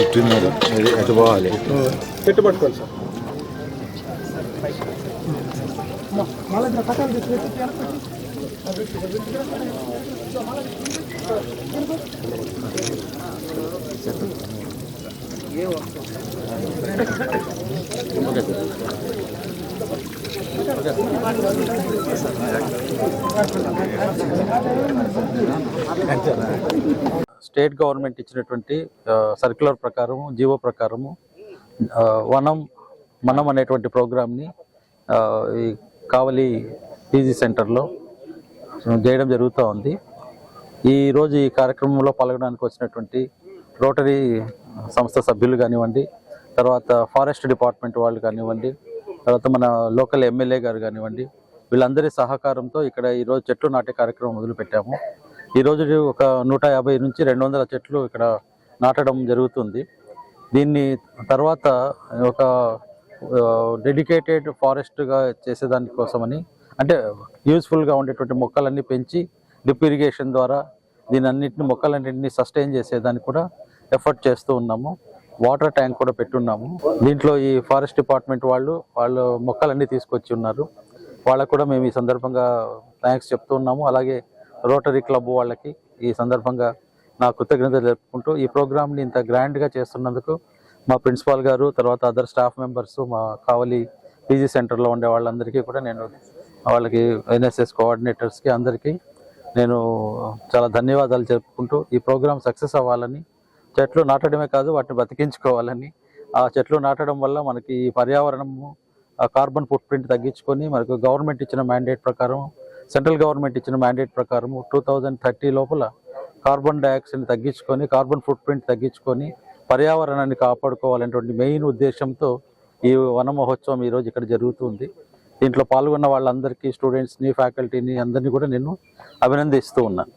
ఇట్టున్నారు పోవాలి చెట్టు sir. State government ఇచ్చినటువంటి సర్క్యులర్ ప్రకారము జీవో ప్రకారము వనం మనం అనేటువంటి ప్రోగ్రామ్ని ఈ కావలి పీజీ సెంటర్లో చేయడం జరుగుతూ ఉంది. ఈరోజు ఈ కార్యక్రమంలో పాల్గొనడానికి వచ్చినటువంటి రోటరీ సంస్థ సభ్యులు కానివ్వండి తర్వాత ఫారెస్ట్ డిపార్ట్మెంట్ వాళ్ళు కానివ్వండి తర్వాత మన లోకల్ ఎమ్మెల్యే గారు కానివ్వండి వీళ్ళందరి సహకారంతో ఇక్కడ ఈరోజు చెట్లు నాటే కార్యక్రమం మొదలుపెట్టాము. ఈ రోజు ఒక నూట యాభై నుంచి రెండు వందల చెట్లు ఇక్కడ నాటడం జరుగుతుంది. దీన్ని తర్వాత ఒక డెడికేటెడ్ ఫారెస్ట్గా చేసేదాని కోసమని అంటే యూస్ఫుల్గా ఉండేటువంటి మొక్కలన్నీ పెంచి డ్రిప్ ఇరిగేషన్ ద్వారా దీని అన్నింటిని మొక్కలన్నింటినీ సస్టైన్ చేసేదానికి కూడా ఎఫర్ట్ చేస్తూ ఉన్నాము. వాటర్ ట్యాంక్ కూడా పెట్టున్నాము. దీంట్లో ఈ ఫారెస్ట్ డిపార్ట్మెంట్ వాళ్ళు వాళ్ళు మొక్కలన్నీ తీసుకొచ్చి ఉన్నారు. వాళ్ళకు కూడా మేము ఈ సందర్భంగా థ్యాంక్స్ చెప్తూ ఉన్నాము. అలాగే రోటరీ క్లబ్ వాళ్ళకి ఈ సందర్భంగా నా కృతజ్ఞతలు జరుపుకుంటూ ఈ ప్రోగ్రామ్ని ఇంత గ్రాండ్గా చేస్తున్నందుకు మా ప్రిన్సిపాల్ గారు తర్వాత అదర్ స్టాఫ్ మెంబర్స్ మా కావలి పీజీ సెంటర్లో ఉండే వాళ్ళందరికీ కూడా నేను వాళ్ళకి ఎన్ఎస్ఎస్ కోఆర్డినేటర్స్కి అందరికీ నేను చాలా ధన్యవాదాలు చెప్పుకుంటూ ఈ ప్రోగ్రామ్ సక్సెస్ అవ్వాలని చెట్లు నాటడమే కాదు వాటిని బతికించుకోవాలని ఆ చెట్లు నాటడం వల్ల మనకి ఈ పర్యావరణము కార్బన్ ఫుట్ ప్రింట్ తగ్గించుకొని మనకు గవర్నమెంట్ ఇచ్చిన మ్యాండేట్ ప్రకారం సెంట్రల్ గవర్నమెంట్ ఇచ్చిన మ్యాండేట్ ప్రకారం టూ థౌజండ్ థర్టీ లోపల కార్బన్ డైఆక్సైడ్ని తగ్గించుకొని కార్బన్ ఫుట్ ప్రింట్ తగ్గించుకొని పర్యావరణాన్ని కాపాడుకోవాలనేటువంటి మెయిన్ ఉద్దేశంతో ఈ వన మహోత్సవం ఈరోజు ఇక్కడ జరుగుతుంది. దీంట్లో పాల్గొన్న వాళ్ళందరికీ స్టూడెంట్స్ని ఫ్యాకల్టీని అందరినీ కూడా నేను అభినందిస్తూ ఉన్నాను.